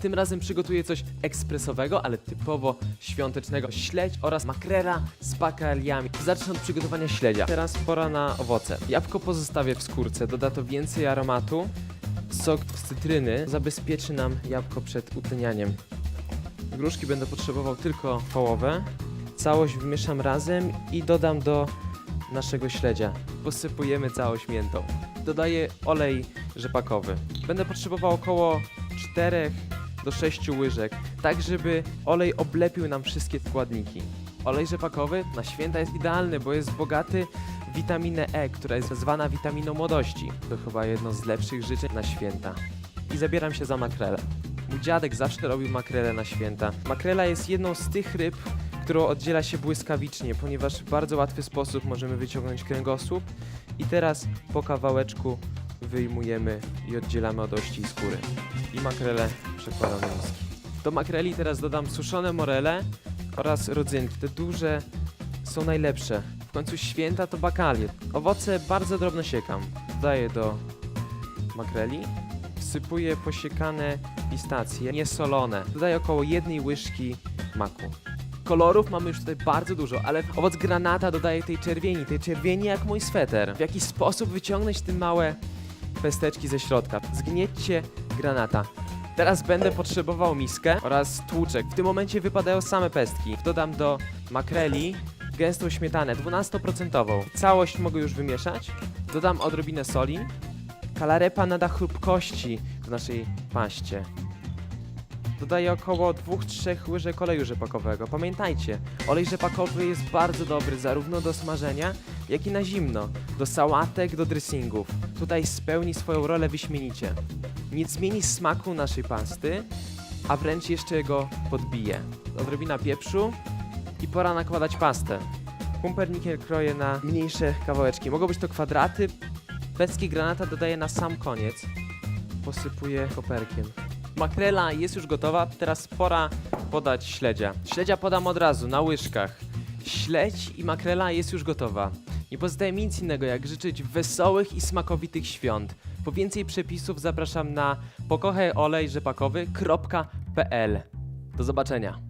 Tym razem przygotuję coś ekspresowego, ale typowo świątecznego. Śledź oraz makrela z bakaliami. Zacznę od przygotowania śledzia. Teraz pora na owoce. Jabłko pozostawię w skórce, doda to więcej aromatu. Sok z cytryny zabezpieczy nam jabłko przed utlenianiem. Gruszki będę potrzebował tylko połowę. Całość wymieszam razem i dodam do naszego śledzia. Posypujemy całość miętą. Dodaję olej rzepakowy. Będę potrzebował około 4 do 6 łyżek, tak żeby olej oblepił nam wszystkie składniki. Olej rzepakowy na święta jest idealny, bo jest bogaty w witaminę E, która jest zwana witaminą młodości. To chyba jedno z lepszych życzeń na święta. I zabieram się za makrelę. Mój dziadek zawsze robił makrelę na święta. Makrela jest jedną z tych ryb, którą oddziela się błyskawicznie, ponieważ w bardzo łatwy sposób możemy wyciągnąć kręgosłup i teraz po kawałeczku wyjmujemy i oddzielamy od ości i skóry. I makrelę przekładam do. Do makreli teraz dodam suszone morele oraz rodzynki. Te duże są najlepsze. W końcu święta to bakalie. Owoce bardzo drobno siekam. Dodaję do makreli. Wsypuję posiekane pistacje, niesolone. Dodaję około jednej łyżki maku. Kolorów mamy już tutaj bardzo dużo, ale owoc granata dodaje tej czerwieni, tej czerwieni jak mój sweter. W jaki sposób wyciągnąć te małe pesteczki ze środka? Zgniećcie granata. Teraz będę potrzebował miskę oraz tłuczek. W tym momencie wypadają same pestki. Dodam do makreli gęstą śmietanę, 12%. Całość mogę już wymieszać. Dodam odrobinę soli. Kalarepa nada chrupkości w naszej paście. Dodaję około 2-3 łyżek oleju rzepakowego. Pamiętajcie, olej rzepakowy jest bardzo dobry zarówno do smażenia, jak i na zimno, do sałatek, do dressingów. Tutaj spełni swoją rolę wyśmienicie. Nie zmieni smaku naszej pasty, a wręcz jeszcze go podbije. Odrobina pieprzu i pora nakładać pastę. Pumpernikiel kroję na mniejsze kawałeczki. Mogą być to kwadraty. Pestki granata dodaję na sam koniec. Posypuję koperkiem. Makrela jest już gotowa, teraz pora podać śledzia. Śledzia podam od razu, na łyżkach. Śledź i makrela jest już gotowa. Nie pozostaje mi nic innego, jak życzyć wesołych i smakowitych świąt. Po więcej przepisów zapraszam na pokochajolejrzepakowy.pl. Do zobaczenia.